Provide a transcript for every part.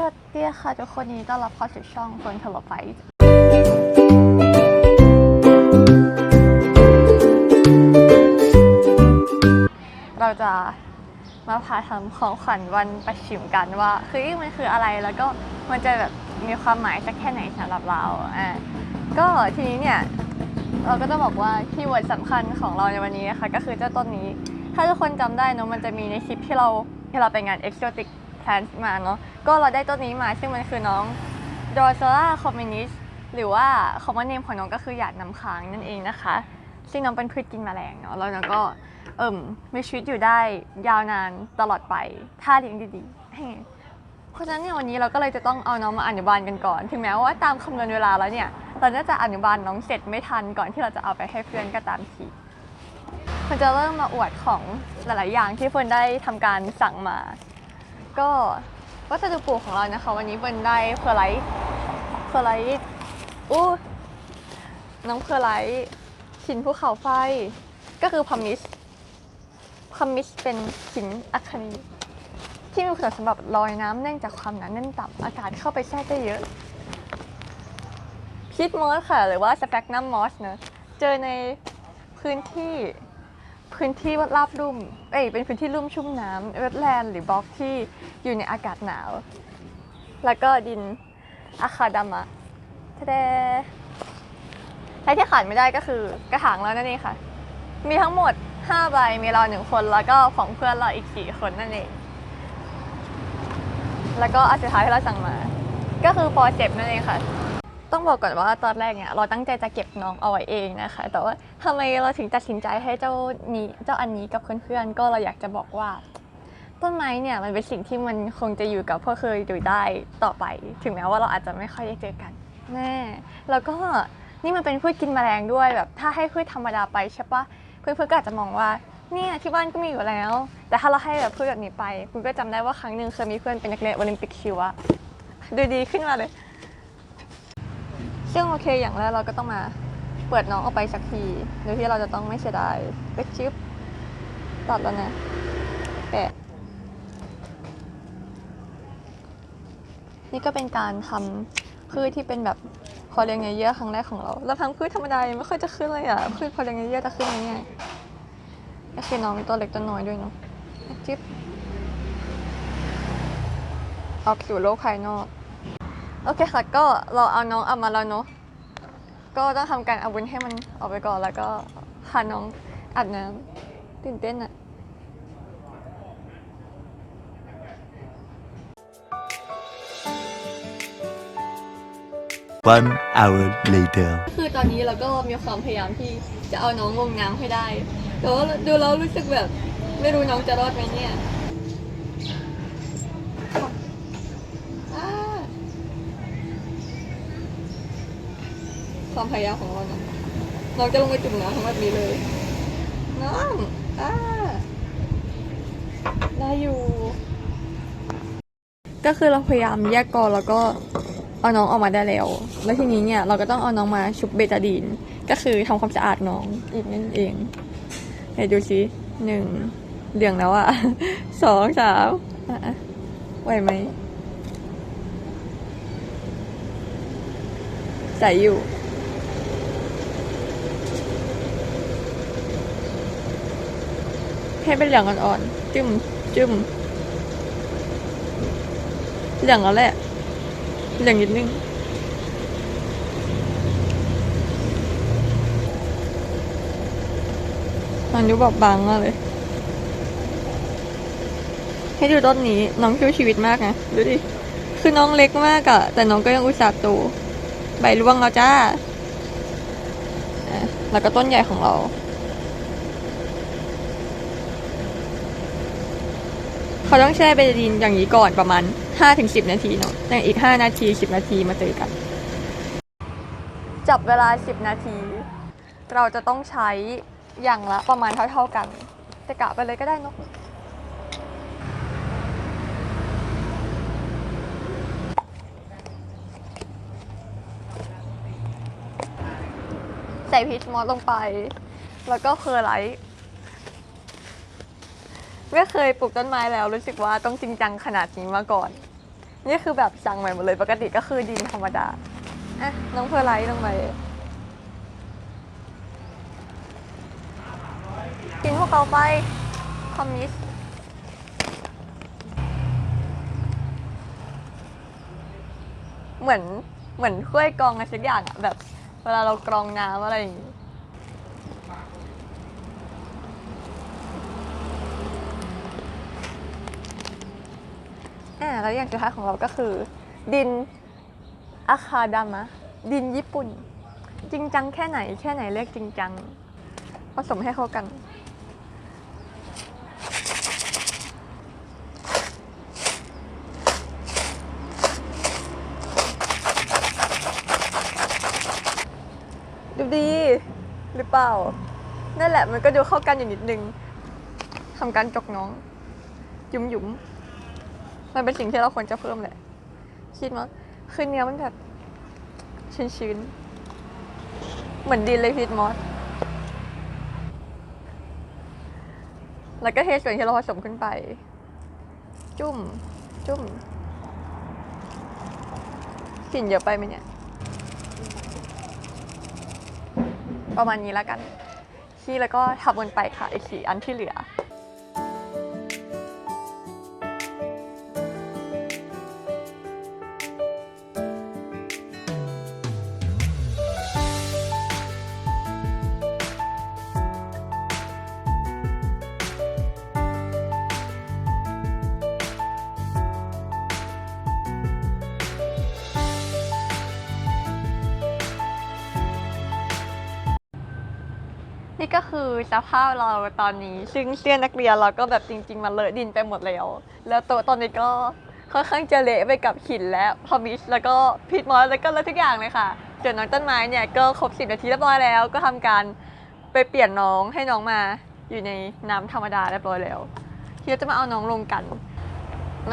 สวัสดีค่ะทุกคนนดีต้อนรับเข้าสู่ช่องคนทลไฟเราจะมาพาทำของขวัญวันประชิมกันว่าคือมันคืออะไรแล้วก็มันจะแบบมีความหมายสักแค่ไหนสำหรับเราอะก็ทีนี้เนี่ยเราก็จะบอกว่าคีย์เวิร์ดสำคัญของเราในวันนี้นะคะก็คือเจ้าต้นนี้ ถ้าทุกคนจำได้เนะมันจะมีในคลิปที่เราที่เราไปงาน Exotic Plants มาเนาะก็เราได้ต้นนี้มาซึ่งมันคือน้อง d o r s a l a communis หรือว่าคอมมอนเนมของน้องก็คือหยาดน้ำค้างนั่นเองนะคะ ซึ่งน้องเป็นพืชกินแมลงเนาะแล้วน้องก็เอิ่มมีชีวิตอยู่ได้ยาวนานตลอดไปถ้าเลี้ยงดีๆ เพราะฉะนั้นเนี่ยวันนี้เราก็เลยจะต้องเอาน้องมาอนุบาลกันก่อน ถึงแม้ว่าตามคำนวณเวลาแล้วเนี่ยเราน่าจะอนุบาลน้องเสร็จไม่ทันก่อนที่เราจะเอาไปให้เพื่อนก็ตามทีมันจะเริ่มมาอวดของหลายๆอย่างที่เฟิร์นได้ทำการสั่งมา ก็วัสดุปลูกของเรานะคะ วันนี้เฟิร์นได้เพอร์ไลท์เพอร์ไลท์อู้น้องเพอร์ไลท์หินภูเขาไฟ ก็คือพัมมิสพัมมิสเป็นหินอัคนี ที่มีคุณสมบัติลอยน้ำเนื่องจากความหนาแน่นต่ำอากาศเข้าไปแทรกได้เยอะพิษมอสค่ะ หรือว่าสเปกนัมมอสเนอะเจอในพื้นที่ พื้นที่ราบลุ่ม เอ้ย เป็นพื้นที่ลุ่มชุ่มน้ำเวทแลนด์หรือบล็อกที่อยู่ในอากาศหนาว แล้วก็ดินอะคาดามะทะเดและที่ขาดไม่ได้ก็คือกระถางแล้วนั่นเองค่ะ มีทั้งหมด 5 ใบ มีเราหนึ่งคน แล้วก็ของเพื่อนเราอีก4คนนั่นเอง แล้วก็อันสุดท้ายที่เราสั่งมา ก็คือปอเจ็บนั่นเองค่ะ ต้องบอกก่อนว่าตอนแรกเนี่ยเราตั้งใจจะเก็บน้องเอาไว้เองนะคะ แต่ว่าทำไมเราถึงตัดสินใจให้เจ้านี้เจ้าอันนี้กับเพื่อนๆก็เราอยากจะบอกว่า ต้นไม้เนี่ยมันเป็นสิ่งที่มันคงจะอยู่กับพวกเคยอยู่ได้ต่อไป ถึงแม้ว่าเราอาจจะไม่ค่อยได้เจอกันแน่แล้วก็นี่มันเป็นพืชกินแมลงด้วยแบบ ถ้าให้พืชธรรมดาไปใช่ปะเพื่อนๆก็อาจจะมองว่าเนี่ยที่บ้านก็มีอยู่แล้ว แต่ถ้าเราให้แบบพืชแบบนี้ไป คุณก็จำได้ว่าครั้งหนึ่งเคยมีเพื่อนเป็นนักเรียนโอลิมปิกคิวอะดูดีขึ้นมาเลย ซึ่งโอเคอย่างแรกเราก็ต้องมาเปิดน้องออกไปสักทีโดยที่เราจะต้องไม่เสียดายเล็กชิปตัดแล้วนะแปะนี่ก็เป็นการทำพืชที่เป็นแบบพอเลี้ยงเยอะๆครั้งแรกของเราแล้วทั้งพืชธรรมดาไม่ค่อยจะขึ้นเลยอะพืชพอเลี้ยงเยอะๆจะขึ้นไหมเนี่ยก็คือน้องมีตัวเล็กตัวน้อยด้วยเนาะเล็กชิปออกสู่โลกภายนอก โอเคค่ะก็เราเอาน้องเอามาแล้วเนาะก็ต้องทำการเอาวุ้นให้มันออกไปก่อนแล้วก็พาน้องอาบน้ำตื่นเต้นอะ One hour later. คือตอนนี้เราก็มีความพยายามที่จะเอาน้องลงน้ำให้ได้แต่ว่าดูแล้วรู้สึกแบบ ไม่รู้น้องจะรอดไหมเนี่ย ความพยายามของเรานะเราจะลงไปจุ่มน้ำทั้งแบบนี้เลย น้องอ่าได้อยู่ ก็คือเราพยายามแยกกอแล้วก็เอาน้องออกมาได้แล้ว แล้วทีนี้เนี่ยเราก็ต้องเอาน้องมาชุบเบตาดีน ก็คือทำความสะอาดน้องอีกนั่นเองไหนดูสิหนึ่งเหลืองแล้วอะสองสามไหวไหมใส่อยู่ ให้เป็นเหลืองอ่อนๆจึ้มจึ้มเหลืองแล้วแหละเหลืองนิดนึงมันดูแบบบางมากเลย ให้ดูต้นนี้น้องชูชีวิตมากนะดูดิ คือน้องเล็กมากอะแต่น้องก็ยังอุตส่าห์โตใบร่วงแล้วจ้า แล้วก็ต้นใหญ่ของเรา เขาต้องแช่เบตาดีนอย่างนี้ก่อนประมาณ 5-10 นาทีเนาะแต่างอีก 5 นาที 10 นาทีมาเจอกัน จับเวลา 10 นาที เราจะต้องใช้อย่างละประมาณเท่าๆกันจะกะไปเลยก็ได้เนอะใส่พีชมอสลงไป แล้วก็เคอร์ไลท์ ไม่เคยปลูกต้นไม้แล้วรู้สึกว่าต้องจริงจังขนาดนี้มาก่อน นี่คือแบบสั่งใหม่หมดเลยปกติก็คือดินธรรมดาอะน้องเพอร์ไลท์ลงไปกินพวกเราไปคอมมิสเหมือนเหมือนถ้วยกรองอะไรสักอย่างอะแบบ เวลาเรากรองน้ำอะไรอย่างงี้ อ่าแล้วอย่างสุดท้ายของเราก็คือ ดินอาคาดามะ ดินญี่ปุ่น จริงจังแค่ไหนแค่ไหนเรียกจริงจังผสมให้เข้ากันดูดีหรือเปล่า นั่นแหละมันก็ดูเข้ากันอยู่นิดนึงทำการจกน้อง ยุมยุมๆ มันเป็นสิ่งที่เราควรจะเพิ่มแหละ คิดว่าคือเนื้อมันแบบชื้นๆ เหมือนดินเลยพีทมอส แล้วก็เทส่วนที่เราผสมขึ้นไป จุ่ม จุ่มกลิ่นเยอะไปไหมเนี่ย ประมาณนี้แล้วกัน ที่แล้วก็ทำวนไปค่ะอีกสี่อันที่เหลือ ก็คือสภาพเราตอนนี้ ซึ่งเสื้อนักเรียนเราก็แบบจริง ๆมันเลอะดินไปหมดแล้ว แล้วโต๊ะตอนนี้ก็ค่อนข้างจะเละไปกับหินและพอมิชแล้วก็พีทมอสแล้วก็เลอะทุกอย่างเลยค่ะส่วนน้องต้นไม้เนี่ยก็ครบสิบนาทีเรียบร้อยแล้ว ก็ทำการไปเปลี่ยนน้องให้น้องมาอยู่ในน้ำธรรมดาเรียบร้อยแล้วที่จะมาเอาน้องลงกัน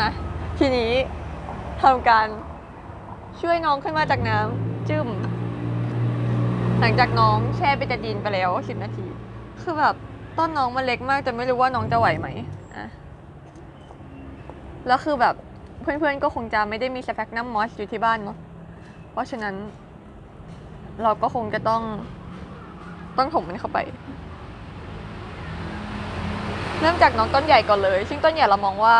นะทีนี้ทำการช่วยน้องขึ้นมาจากน้ำจึ้ม หลังจากน้องแช่ไปจะดินไปแล้วสิบนาที คือแบบต้นน้องมันเล็กมากจะไม่รู้ว่าน้องจะไหวไหมอะแล้วคือแบบเพื่อนๆก็คงจะไม่ได้มีสแปกนัมมอสอยู่ที่บ้านเนาะเพราะฉะนั้น เราก็คงจะต้อง ต้องถมมันเข้าไป เริ่มจากน้องต้นใหญ่ก่อนเลย ซึ่งต้นใหญ่เรามองว่า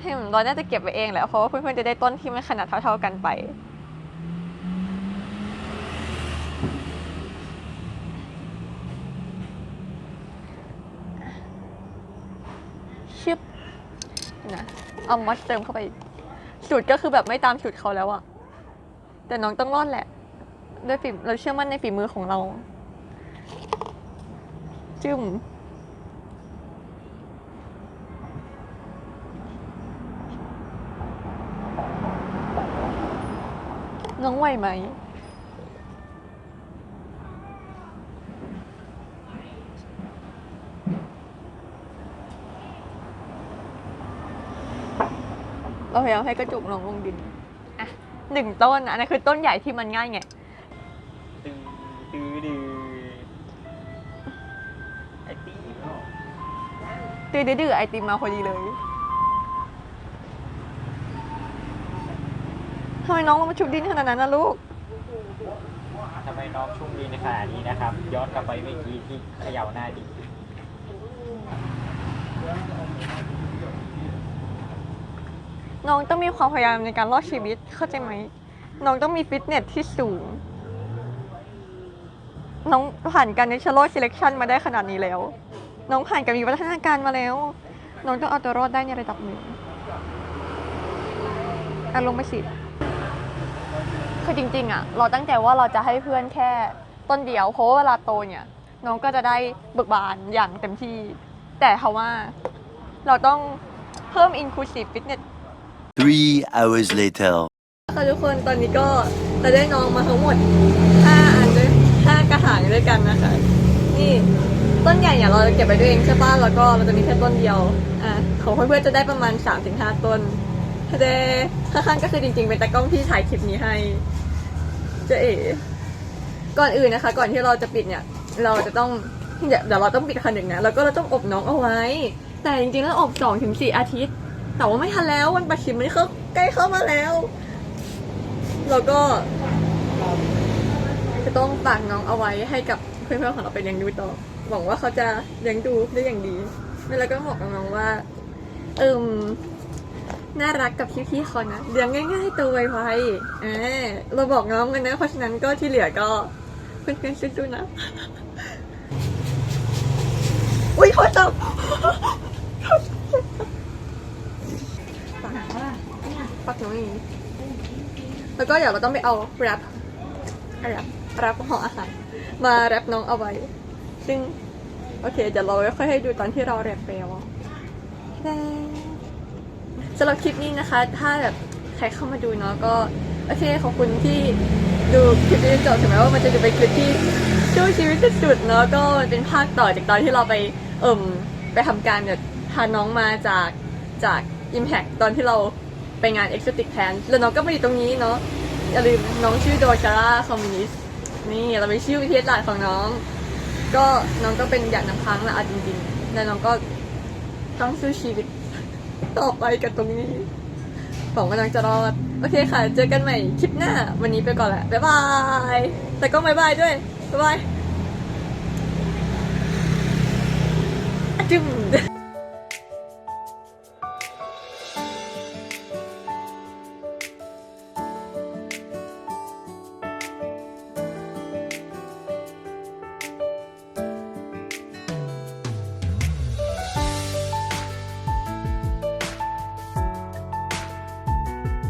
ให้มันเราน่าจะเก็บไว้เองแหละเพราะว่าเพื่อนๆจะได้ต้นที่ไม่ขนาดเท่า ๆกันไป ชึบนะเอามอสเติมเข้าไปสูตรก็คือแบบไม่ตามสูตรเขาแล้วอะแต่น้องต้องรอดแหละ ด้วยฝีเราเชื่อมั่นในฝีมือของเรา จึ้มน้องไหวไหม เราพยายามให้กระจุกลงลงดิน อะหนึ่งต้นนะอันนั้นคือต้นใหญ่ที่มันง่ายไงดื้อดื้อดื้อไอ้ตีเนาะดื้อดื้อๆไอติมมาพอดีเลยทำไมน้องลงมาชุบดินขนาดนั้นนะลูก ทำไมน้องชุ่มดีในขนาดนี้นะครับ ย้อนกลับไปเมื่อกี้ที่เขย่าหน้าดิน้ น้องต้องมีความพยายามในการรอดชีวิตเข้าใจไหม น้องต้องมีฟิตเนสที่สูง น้องผ่านการ natural selection มาได้ขนาดนี้แล้ว น้องผ่านการมีวัฒนาการมาแล้ว น้องต้องเอาตัวรอดได้ในระดับหนึ่งอะลงไปสิคือจริง ๆ อะ เราตั้งใจว่าเราจะให้เพื่อนแค่ต้นเดียว เพราะว่าเวลาโตเนี่ย น้องก็จะได้เบิกบานอย่างเต็มที่ แต่เขาว่าเราต้องเพิ่ม inclusive fitness Three hours later. ค่ะทุกคนตอนนี้ก็จะได้น้องมาทั้งหมด 5 อันด้วย5กระถางด้วยกันนะคะ นี่ต้นใหญ่เนี่ยเราจะเก็บไปด้วยเองใช่ป่ะแล้วก็เราจะมีแค่ต้นเดียวอะของเพื่อนๆจะได้ประมาณ 3-5 ต้นเดข้างๆก็คือจริงๆ เป็นตากล้องที่ถ่ายคลิปนี้ให้เจ๊เอ๋ก่อนอื่นนะคะ ก่อนที่เราจะปิดเนี่ย เราจะต้องเดี๋ยวเดี๋ยวเราต้องปิดคันหนึ่งนะแล้วก็เราต้องอบน้องเอาไว้ แต่จริงๆแล้วอบ2-4อาทิตย์ แต่ว่าไม่ทันแล้ววันปัดฉิมมันเข้าใกล้เข้ามาแล้ว แล้วก็ จะต้องฝากน้องเอาไว้ให้กับเพื่อนๆของเราไปเลี้ยงดูต่อ หวังว่าเขาจะเลี้ยงดูได้อย่างดีแล้วก็บอกน้องว่า เอิมน่ารักกับพี่ๆเขานะเลี้ยงง่ายๆตัวไวๆอ่าเราบอกน้องกันนะเพราะฉะนั้นก็ที่เหลือก็เพื่อนๆสู้ๆนะ อุ้ยโทษจับักน้องอย่างนี้แล้วก็เดี๋ยวเราต้องไปเอาแรปแรปแรปห่ออาหารมาแรปน้องเอาไว้ ซึ่ง โอเค เดี๋ยวเราค่อยให้ดูตอนที่เราแรปไปแล้วสำหรับคลิปนี้นะคะ ถ้าแบบใครเข้ามาดูเนาะก็ โอเค ขอบคุณที่ดูคลิปนี้จบถึงแม้ว่ามันจะดูเป็นคลิปที่ช่วชีวิตสุดๆเนาะก็เป็นภาคต่อจากตอนที่เราไปเอิ่มไปทำการแบบพาน้องมาจากจาก Impact ตอนที่เรา ไปงาน Exotic Plan แล้วน้องก็มาอยู่ตรงนี้เนาะอย่าลืมน้องชื่อโดชาร่าคอมมิวนิสต์นี่เราไปชื่อวิทยาศาสตร์ของน้อง ก็น้องก็เป็นอย่างน้ำพังแหละอาจริงๆแล้วน้องก็ต้องสู้ชีวิตต่อไปกับตรงนี้หวังว่าน้องจะรอด โอเคค่ะ เจอกันใหม่คลิปหน้า วันนี้ไปก่อนแหละ บ๊ายบาย แต่ก็บ๊ายบายด้วย บ๊ายบายอะจึ้ม